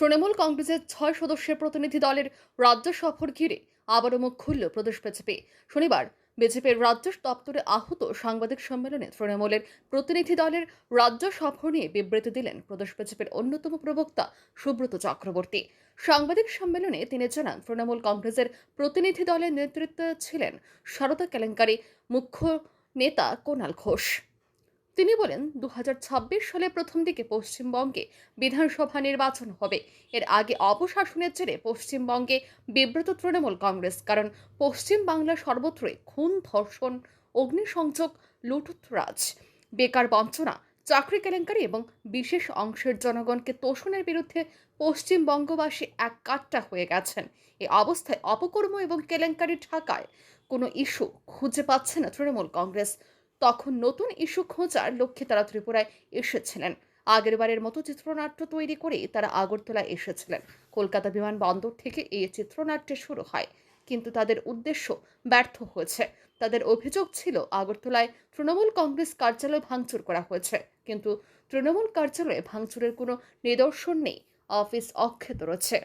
তৃণমূল কংগ্রেসের ছয় সদস্যের প্রতিনিধি দলের রাজ্য সফর ঘিরে আবারও মুখ খুলল প্রদেশ বিজেপি। শনিবার বিজেপির রাজ্য দপ্তরে আহত সাংবাদিক সম্মেলনে তৃণমূলের প্রতিনিধি দলের রাজ্য সফর নিয়ে বিবৃতি দিলেন প্রদেশ বিজেপির অন্যতম প্রবক্তা সুব্রত চক্রবর্তী। সাংবাদিক সম্মেলনে তিনি জানান, তৃণমূল কংগ্রেসের প্রতিনিধি দলের নেতৃত্বে ছিলেন সারদা কেলেঙ্কারি মুখ্য নেতা কোনাল ঘোষ। তিনি বলেন দু সালে প্রথম দিকে পশ্চিমবঙ্গে বিধানসভা নির্বাচন হবে। এর আগে অপশাসনের জেরে পশ্চিমবঙ্গে বিব্রত তৃণমূল কংগ্রেস, কারণ পশ্চিম বাংলা সর্বত্রই খুন, ধর্ষণ, অগ্নিসংযোগ, লুটুতরাজ, বেকার বঞ্চনা, চাকরি কেলেঙ্কারি এবং বিশেষ অংশের জনগণকে তোষণের বিরুদ্ধে পশ্চিমবঙ্গবাসী এক কাট্টা হয়ে গেছেন। এ অবস্থায় অপকর্ম এবং কেলেঙ্কারি ঢাকায় কোনো ইস্যু খুঁজে পাচ্ছে না তৃণমূল কংগ্রেস। তখন নতুন ইস্যু খোঁজার লক্ষ্যে তারা ত্রিপুরায় এসেছিলেন। আগেরবারের মতো চিত্রনাট্য তৈরি করেই তারা আগরতলায় এসেছিলেন। কলকাতা বিমানবন্দর থেকে এই চিত্রনাট্যে শুরু হয়। কিন্তু তাদের উদ্দেশ্য ব্যর্থ হয়েছে। তাদের অভিযোগ ছিল, আগরতলায় তৃণমূল কংগ্রেস কার্যালয় ভাঙচুর করা হয়েছে। কিন্তু তৃণমূল কার্যালয়ে ভাঙচুরের কোনো নিদর্শন নেই। অফিস অক্ষত রয়েছে।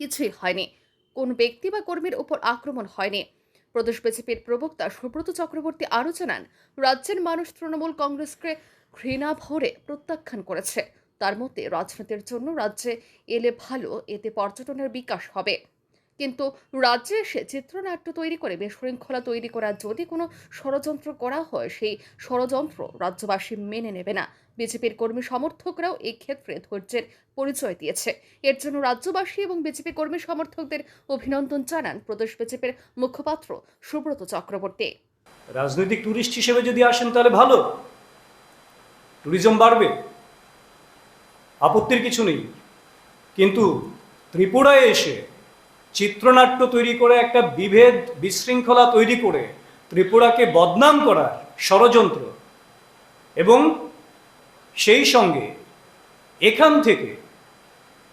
কিছুই হয়নি। কোন ব্যক্তি বা কর্মীর উপর আক্রমণ হয়নি। প্রদেশ বিজেপির প্রবক্তা সুব্রত চক্রবর্তী আরও জানান, রাজ্যের মানুষ তৃণমূল কংগ্রেসকে ঘৃণা ভরে প্রত্যাখ্যান করেছে। তার মতে, রাজনীতির জন্য রাজ্যে এলে ভালো, এতে পর্যটনের বিকাশ হবে। কিন্তু রাজ্যে এসে চিত্রনাট্য তৈরি করে, বিশৃঙ্খলা তৈরি করার যদি কোনো ষড়যন্ত্র করা হয়, সেই ষড়যন্ত্র রাজ্যবাসী মেনে নেবে না। বিজেপির কর্মী সমর্থকরাও এই ক্ষেত্রে ধৈর্যের পরিচয় দিয়েছে। এর জন্য রাজ্যবাসী এবং বিজেপি কর্মী সমর্থকদের অভিনন্দন জানান প্রদেশ বিজেপির মুখপাত্র সুব্রত চক্রবর্তী। রাজনৈতিক ট্যুরিস্ট হিসেবে যদি আসেন তাহলে ভালো। ট্যুরিজম বাড়বে। আপত্তির কিছু নেই। কিন্তু ত্রিপুরায় এসে চিত্রনাট্য তৈরি করে, একটা বিভেদ বিশৃঙ্খলা তৈরি করে ত্রিপুরাকে বদনাম করার ষড়যন্ত্র। এবং সেই সঙ্গে এখান থেকে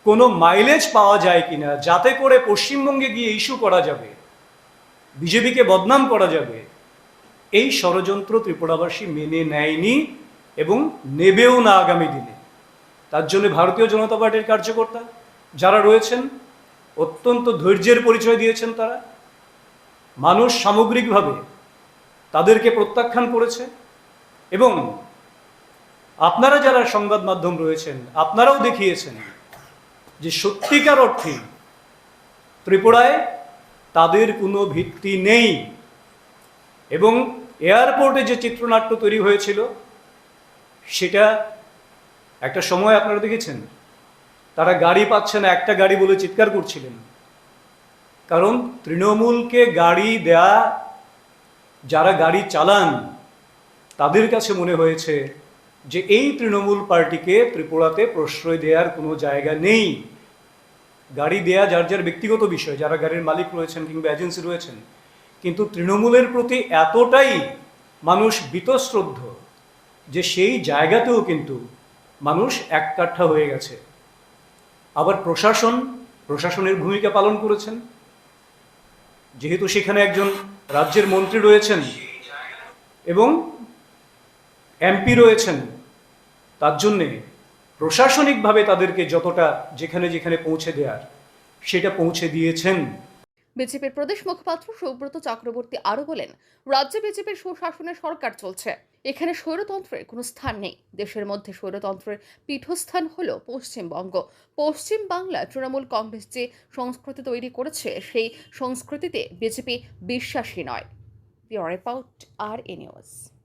কোনো মাইলেজ পাওয়া যায় কিনা, যাতে করে পশ্চিমবঙ্গে গিয়ে ইস্যু করা যাবে, বিজেপিকে বদনাম করা যাবে, এই ষড়যন্ত্র ত্রিপুরাবাসী মেনে নেয়নি এবং নেবেও না আগামী দিনে। তার জন্য ভারতীয় জনতা পার্টির কার্যকর্তা যারা রয়েছেন অত্যন্ত ধৈর্যের পরিচয় দিয়েছেন তারা। মানুষ সামগ্রিকভাবে তাদেরকে প্রত্যাখ্যান করেছে এবং আপনারা যারা সংবাদ মাধ্যম রয়েছেন, আপনারাও দেখিয়েছেন যে সত্যিকার অর্থে ত্রিপুরায় তাদের কোনো ভিত্তি নেই এবং এয়ারপোর্টে যে চিত্রনাট্য তৈরি হয়েছিল, সেটা একটা সময় আপনারা দেখেছেন। তারা গাড়ি পাচ্ছে না, একটা গাড়ি বলে চিৎকার করছিলেন। কারণ তৃণমূলকে গাড়ি দেয়া, যারা গাড়ি চালান, তাদের কাছে মনে হয়েছে যে এই তৃণমূল পার্টিকে ত্রিপুরাতে প্রশ্রয় দেওয়ার কোনো জায়গা নেই। গাড়ি দেয়া যার যার ব্যক্তিগত বিষয়, যারা গাড়ির মালিক রয়েছেন কিংবা এজেন্সি রয়েছেন। কিন্তু তৃণমূলের প্রতি এতটাই মানুষ বীতশ্রদ্ধ যে সেই জায়গাতেও কিন্তু মানুষ এককাঠা হয়ে গেছে। আবার প্রশাসন, প্রশাসনের ভূমিকা পালন করেছেন। যেহেতু সেখানে একজন রাজ্যের মন্ত্রী রয়েছেন এবং এমপি রয়েছেন, তার জন্যে প্রশাসনিকভাবে তাদেরকে যতটা যেখানে যেখানে পৌঁছে দেওয়ার সেটা পৌঁছে দিয়েছেন। বিজেপির প্রদেশ মুখপাত্র সৌব্রত চক্রবর্তী আরও বলেন, রাজ্যে বিজেপির সুশাসনের সরকার চলছে। এখানে সৌরতন্ত্রের কোনো স্থান নেই। দেশের মধ্যে সৌরতন্ত্রের পীঠস্থান হল পশ্চিমবঙ্গ। পশ্চিম বাংলা তৃণমূল কংগ্রেস যে সংস্কৃতি তৈরি করেছে, সেই সংস্কৃতিতে বিজেপি বিশ্বাসী নয়। Report, R A news.